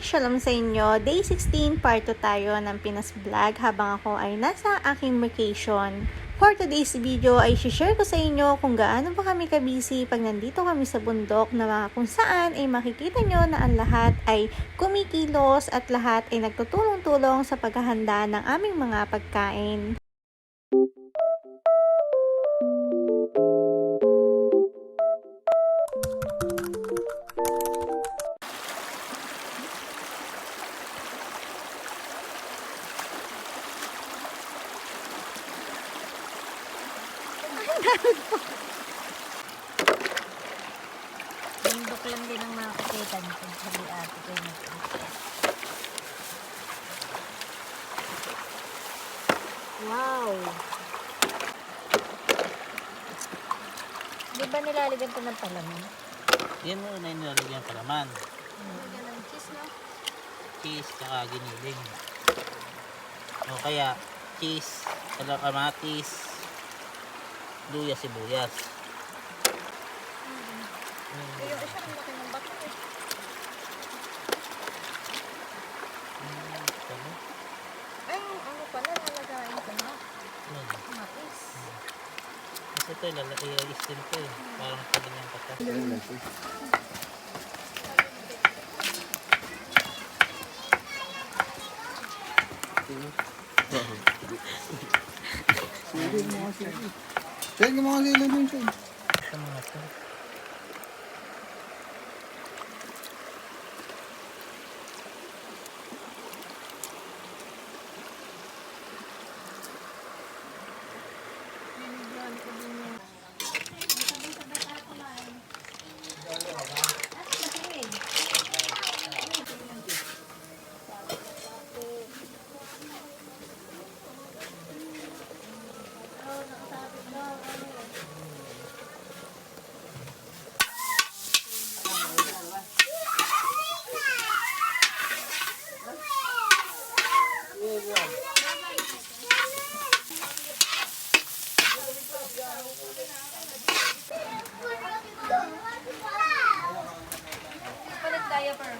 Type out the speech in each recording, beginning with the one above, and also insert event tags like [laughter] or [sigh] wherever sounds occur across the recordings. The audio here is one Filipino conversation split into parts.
Shalom sa inyo. Day 16, part 2 tayo ng Pinas Vlog habang ako ay nasa aking vacation. For today's video ay share ko sa inyo kung gaano ba kami kabisi pag nandito kami sa bundok na mga kung saan ay makikita nyo na ang lahat ay kumikilos at lahat ay nagtutulong-tulong sa paghahanda ng aming mga pagkain. Di ba nilalagyan ko ng palaman? Yan mo na yung nilalagyan pa naman. Nilalagyan ng cheese, no? Cheese tsaka giniling. O kaya cheese, kamatis, luya, sibuyas. Ito, i-steam ko eh. Parang kanyang kata. Sir, yung mga sila dun, sir. Ito mga to. Palit diaper.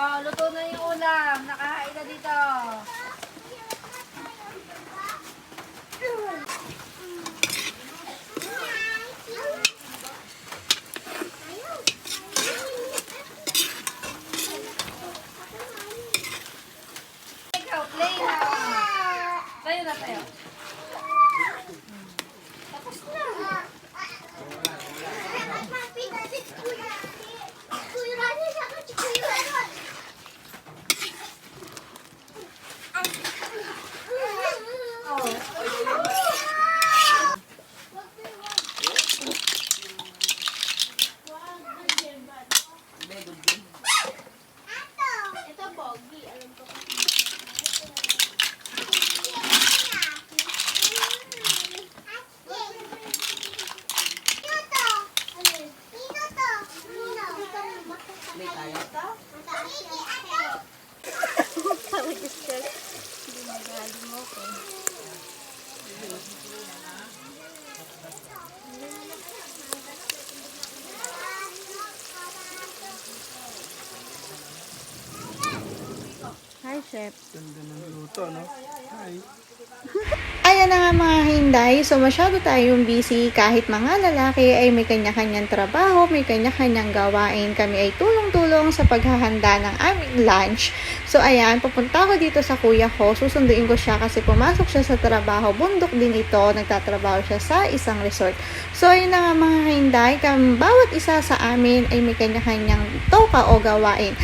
Oh, luto na yung ulam. Nakahain na dito. Ikaw, play na. Tayo na tayo. Tapos na. Hi, Chef. Ganda ng luto, no? Hi. [laughs] Ayan na nga mga hinday, so masyado tayong busy kahit mga lalaki ay may kanya-kanyang trabaho, may kanya-kanyang gawain. Kami ay tulong-tulong sa paghahanda ng aming lunch. So ayan, pupunta ako dito sa kuya ko, susunduin ko siya kasi pumasok siya sa trabaho. Bundok din ito, nagtatrabaho siya sa isang resort. So ayun na nga mga hinday, bawat isa sa amin ay may kanya-kanyang toka o gawain.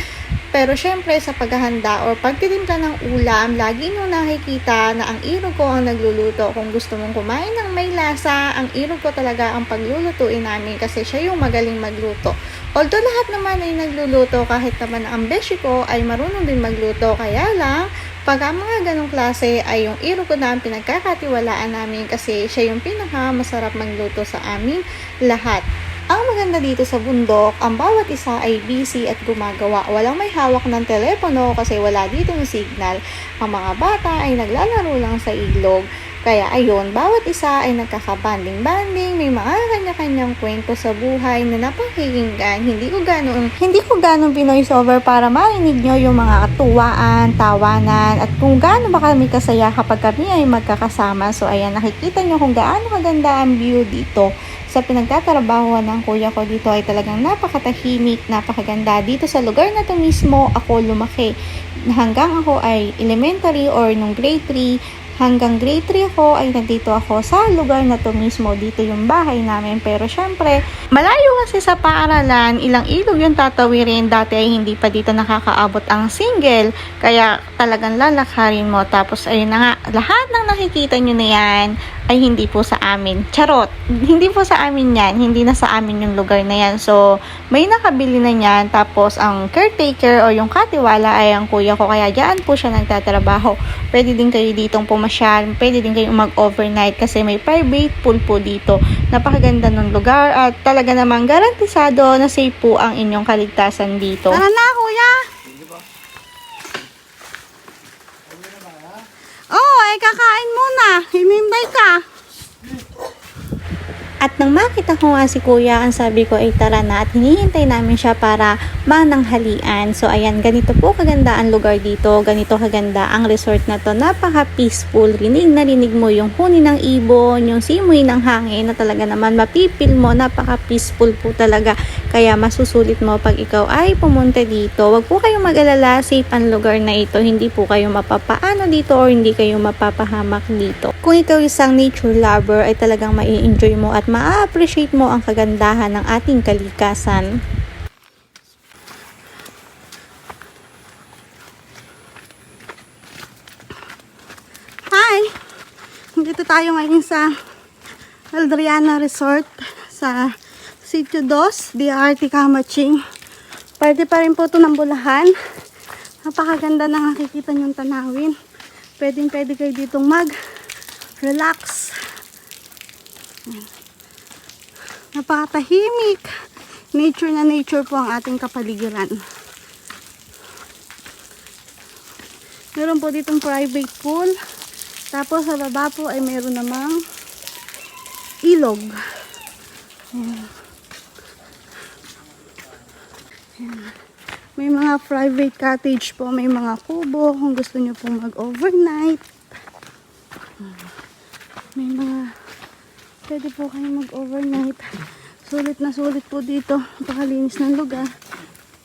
Pero syempre sa paghahanda or pagtitimpla ng ulam, lagi nyo nakikita na ang irog ko ang nagluluto. Kung gusto mong kumain ng may lasa, ang irog ko talaga ang paglulutuin namin kasi siya yung magaling magluto. Although lahat naman ay nagluluto kahit naman ang beshi ko ay marunong din magluto. Kaya lang, pag ang mga ganong klase ay yung irog ko na ang pinagkakatiwalaan namin kasi siya yung pinaka masarap magluto sa amin lahat. Ang maganda dito sa bundok, ang bawat isa ay busy at gumagawa. Walang may hawak ng telepono kasi wala dito ng signal. Ang mga bata ay naglalaro lang sa ilog. Kaya ayun, bawat isa ay nagkakabanding-banding, may mga kanya-kanyang kwento sa buhay na napakinggan. Hindi ko ganun, hindi ko ganun pinoise over para marinig nyo yung mga katuwaan, tawanan, at kung gaano ba kami kasaya kapag kami ay magkakasama. So ayan, nakikita nyo kung gaano kaganda ang view dito sa pinagtatrabaho ng kuya ko dito ay talagang napakatahimik, napakaganda. Dito sa lugar na to mismo, ako lumaki. Hanggang ako ay elementary or nung grade 3, hanggang grade 3 ako ay nandito ako sa lugar na to mismo. Dito yung bahay namin. Pero syempre, malayo kasi sa paaralan, ilang ilog yung tatawirin. Dati ay hindi pa dito nakakaabot ang single. Kaya talagang lalakarin mo. Tapos ayun na nga, lahat ng nakikita nyo na yan ay hindi po sa amin. Charot! Hindi po sa amin yan. Hindi na sa amin yung lugar na yan. So, may nakabili na yan. Tapos, ang caretaker o yung katiwala ay ang kuya ko. Kaya dyan po siya nagtatrabaho. Pwede din kayo ditong pumasyal. Pwede din kayo mag-overnight kasi may private pool po dito. Napakaganda ng lugar at talaga namang garantisado na safe po ang inyong kaligtasan dito. Tara na, kuya! Oh, eh kakain muna. Himimbay ka. At nang makita ko nga si kuya, ang sabi ko ay tara na at hinihintay namin siya para mananghalian. So ayan, ganito po kaganda ang lugar dito. Ganito kaganda ang resort na to. Napaka-peaceful. Rinig na rinig mo yung huni ng ibon, yung simoy ng hangin na talaga naman mapipil mo. Napaka-peaceful po talaga. Kaya masusulit mo pag ikaw ay pumunta dito. Huwag po kayong mag-alala. Safe ang lugar na ito. Hindi po kayo mapapaano dito or hindi kayo mapapahamak dito. Kung ikaw isang nature lover ay talagang mai-enjoy mo at ma-appreciate mo ang kagandahan ng ating kalikasan. Hi! Dito tayo ngayon sa Aldriana Resort sa Sitio 2, DRT Kamaching. Pwede pa rin po ito ng bulahan. Napakaganda na nakikita niyong tanawin. Pwede pwede kayo ditong mag-relax. Napakatahimik. Nature na nature po ang ating kapaligiran. Meron po ditong private pool. Tapos sa baba po ay meron namang ilog. Ayan. Ayan. May mga private cottage po, may mga kubo kung gusto nyo pong mag-overnight. May mga pwede po kayo mag-overnight. Sulit na sulit po dito. Napakalinis ng lugar.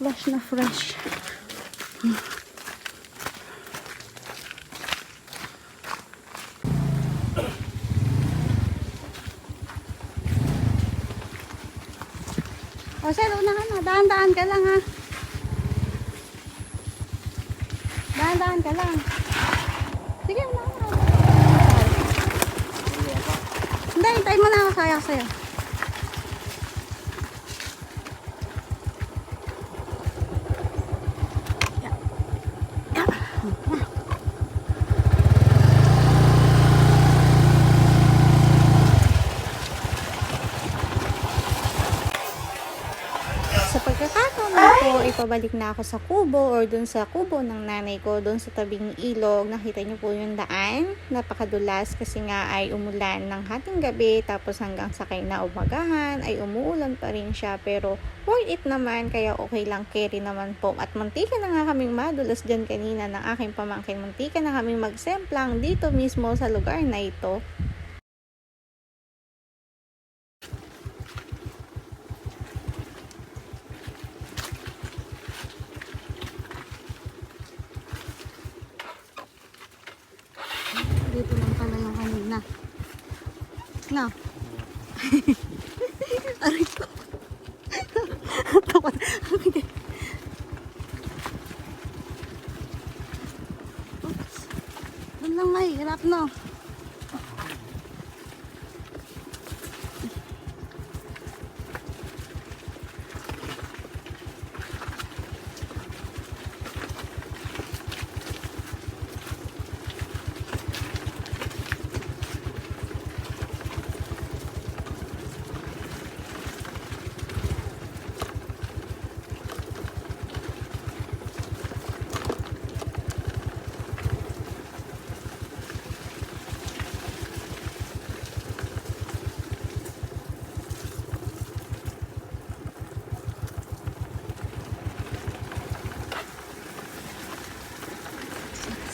Fresh na fresh. O, sir, unahan na. Daan-daan ka lang, ha. Daan-daan ka lang. Sige, unahan hintayin mo na ako saya sa'yo. Sa po, ipabalik na ako sa kubo or dun sa kubo ng nanay ko, dun sa tabing ilog. Nakita niyo po yung daan. Napakadulas kasi nga ay umulan ng hating gabi tapos hanggang sa kay na umagahan ay umuulan pa rin siya. Pero worth it naman kaya okay lang carry naman po. At mantika na nga kaming madulas dyan kanina ng aking pamangkin. Mantika na kaming magsemplang dito mismo sa lugar na ito. Dito lang pala yung kanina. No. [laughs] Aray ko. Takot. Doon lang may hirap no.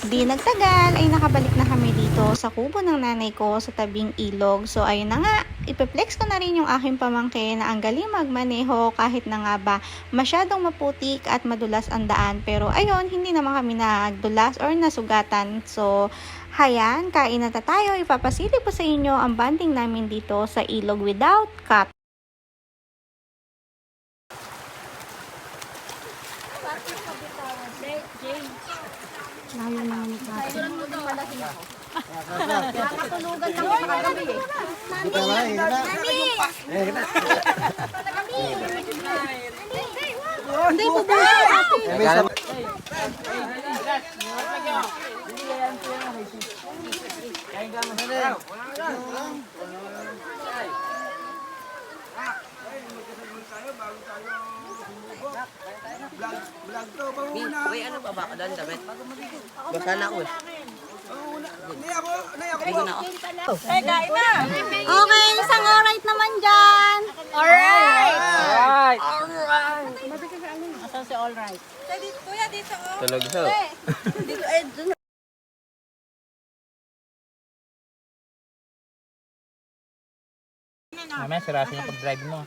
Di nagtagal ay nakabalik na kami dito sa kubo ng nanay ko sa tabing ilog. So ayun na nga, ipeplex ko na rin yung aking pamangkin na ang galing magmaneho kahit na nga ba masyadong maputik at madulas ang daan. Pero ayun, hindi naman kami nagdulas or nasugatan. So hayan, kain na tayo. Ipapasilip ko sa inyo ang banding namin dito sa ilog without cut. Layo na ni Nakatulugan kami kagabi eh. Vlog to, pauna. Uy, ano pa ba? Ako doon, damit? Basa na ako eh. Nay ako, nay ako. Ligo na ako. Okay, isang alright naman dyan. Alright. Tulog siya. Mamaya sirasin yung pag-drive mo.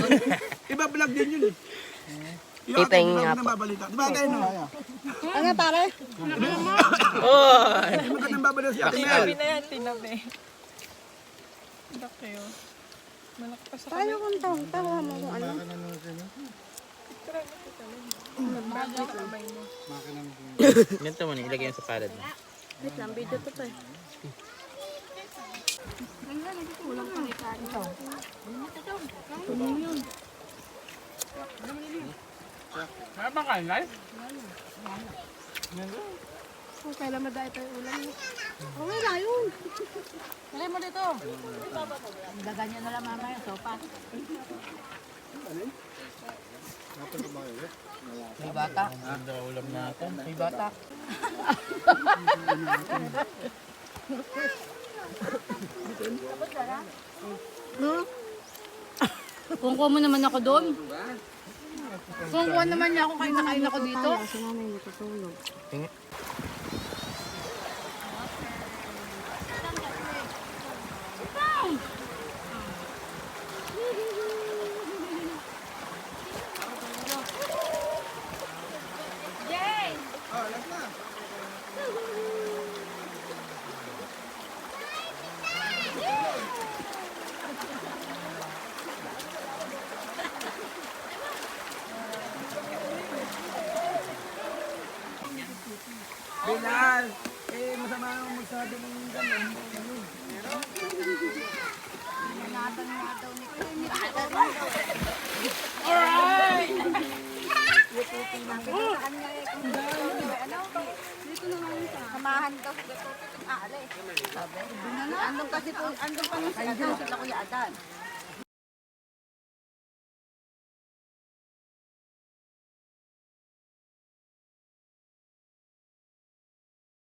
[laughs] Iba vlog din yun eh. Yung Tipeng ating nga vlog na babalita. Di ba kayo no? Ano pare? Oy! Nang babalita si Ate Mel? Paano kung tawag? Tawa mo kung ano? Ganito mo na, ilagay yan sa palad mo. Wait lang, video to to eh. Kung kailan madaya tayo ulam. Okay lang yun. Dali mo dito. Dagan niya na lang mamaya, sopa. May bata. Ganda ulam natin. May bata. Kung kuha mo naman ako doon. Kung kuha naman niya ako kain na kain ako dito. Bilal! Eh, masama ang magsabi ng ganun. Samahan daw sa gato ng aale. Sabi. Andun kasi po, andun pa yung si Adan, sila Kuya Adan.